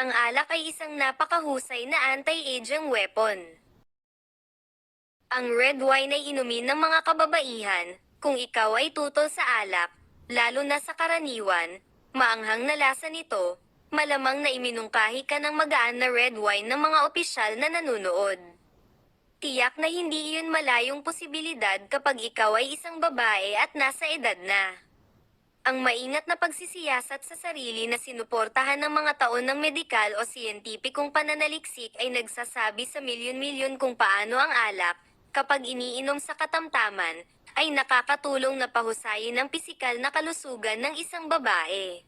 Ang alak ay isang napakahusay na anti-aging weapon. Ang red wine ay inumin ng mga kababaihan, kung ikaw ay tutol sa alak, lalo na sa karaniwan, maanghang na lasa nito, malamang na iminungkahi ka ng magaan na red wine ng mga opisyal na nanunood. Tiyak na hindi iyon malayong posibilidad kapag ikaw ay isang babae at nasa edad na. Ang maingat na pagsisiyasat sa sarili na sinuportahan ng mga taon ng medikal o siyentipikong pananaliksik ay nagsasabi sa milyon-milyon kung paano ang alak, kapag iniinom sa katamtaman, ay nakakatulong na pahusayin ang pisikal na kalusugan ng isang babae.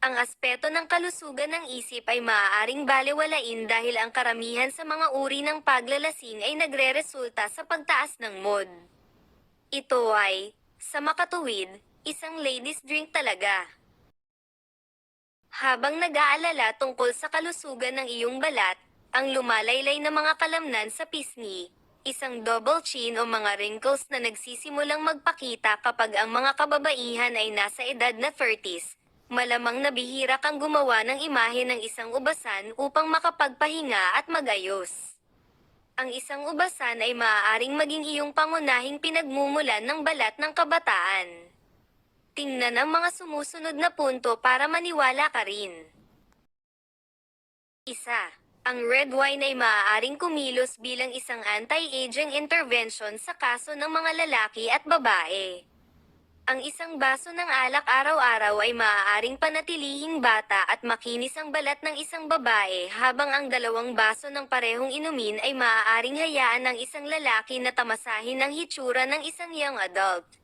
Ang aspeto ng kalusugan ng isip ay maaaring balewalain dahil ang karamihan sa mga uri ng paglalasing ay nagre-resulta sa pagtaas ng mood. Ito ay, sa makatuwid, isang ladies drink talaga. Habang nag-aalala tungkol sa kalusugan ng iyong balat, ang lumalaylay na mga kalamnan sa pisngi, isang double chin o mga wrinkles na nagsisimulang magpakita kapag ang mga kababaihan ay nasa edad na 30s, malamang nabihira kang gumawa ng imahe ng isang ubasan upang makapagpahinga at magayos. Ang isang ubasan ay maaaring maging iyong pangunahing pinagmumulan ng balat ng kabataan. Tingnan ang mga sumusunod na punto para maniwala ka rin. Isa, ang red wine ay maaaring kumilos bilang isang anti-aging intervention sa kaso ng mga lalaki at babae. Ang isang baso ng alak araw-araw ay maaaring panatilihing bata at makinis ang balat ng isang babae habang ang dalawang baso ng parehong inumin ay maaaring hayaan ng isang lalaki na tamasahin ang hitsura ng isang young adult.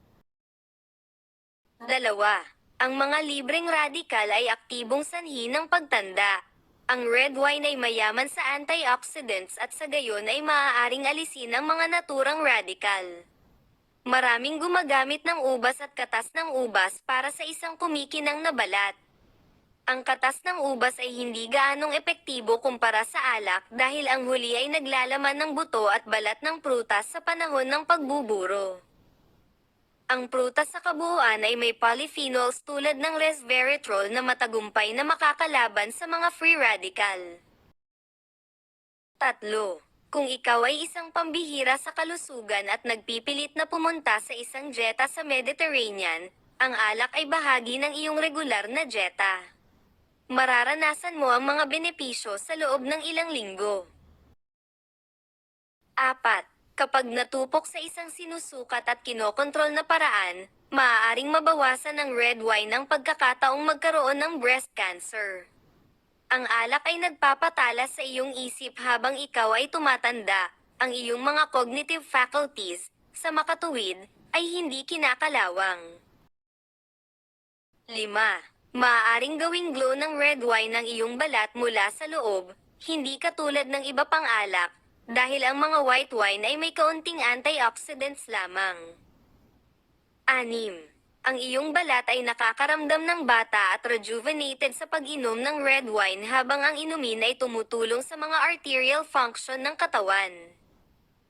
Dalawa, ang mga libreng radikal ay aktibong sanhi ng pagtanda. Ang red wine ay mayaman sa antioxidants at sa gayon ay maaaring alisin ang mga naturang radikal. Maraming gumagamit ng ubas at katas ng ubas para sa isang kumikinang na balat. Ang katas ng ubas ay hindi gaanong epektibo kumpara sa alak dahil ang huli ay naglalaman ng buto at balat ng prutas sa panahon ng pagbuburo. Ang prutas sa kabuuan ay may polyphenols tulad ng resveratrol na matagumpay na makakalaban sa mga free radical. Tatlo. Kung ikaw ay isang pambihira sa kalusugan at nagpipilit na pumunta sa isang dieta sa Mediterranean, ang alak ay bahagi ng iyong regular na dieta. Mararanasan mo ang mga benepisyo sa loob ng ilang linggo. Apat. Kapag natupok sa isang sinusukat at kinokontrol na paraan, maaaring mabawasan ng red wine ang pagkakataong magkaroon ng breast cancer. Ang alak ay nagpapatala sa iyong isip habang ikaw ay tumatanda. Ang iyong mga cognitive faculties, sa makatuwid, ay hindi kinakalawang. 5. Maaaring gawing glow ng red wine ang iyong balat mula sa loob, hindi katulad ng iba pang alak, dahil ang mga white wine ay may kaunting antioxidants lamang. 6. Ang iyong balat ay nakakaramdam ng bata at rejuvenated sa pag-inom ng red wine habang ang inumin ay tumutulong sa mga arterial function ng katawan.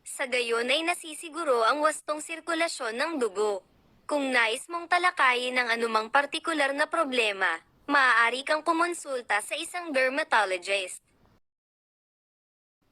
Sa gayon ay nasisiguro ang wastong sirkulasyon ng dugo. Kung nais mong talakayin ang anumang partikular na problema, maaari kang kumonsulta sa isang dermatologist.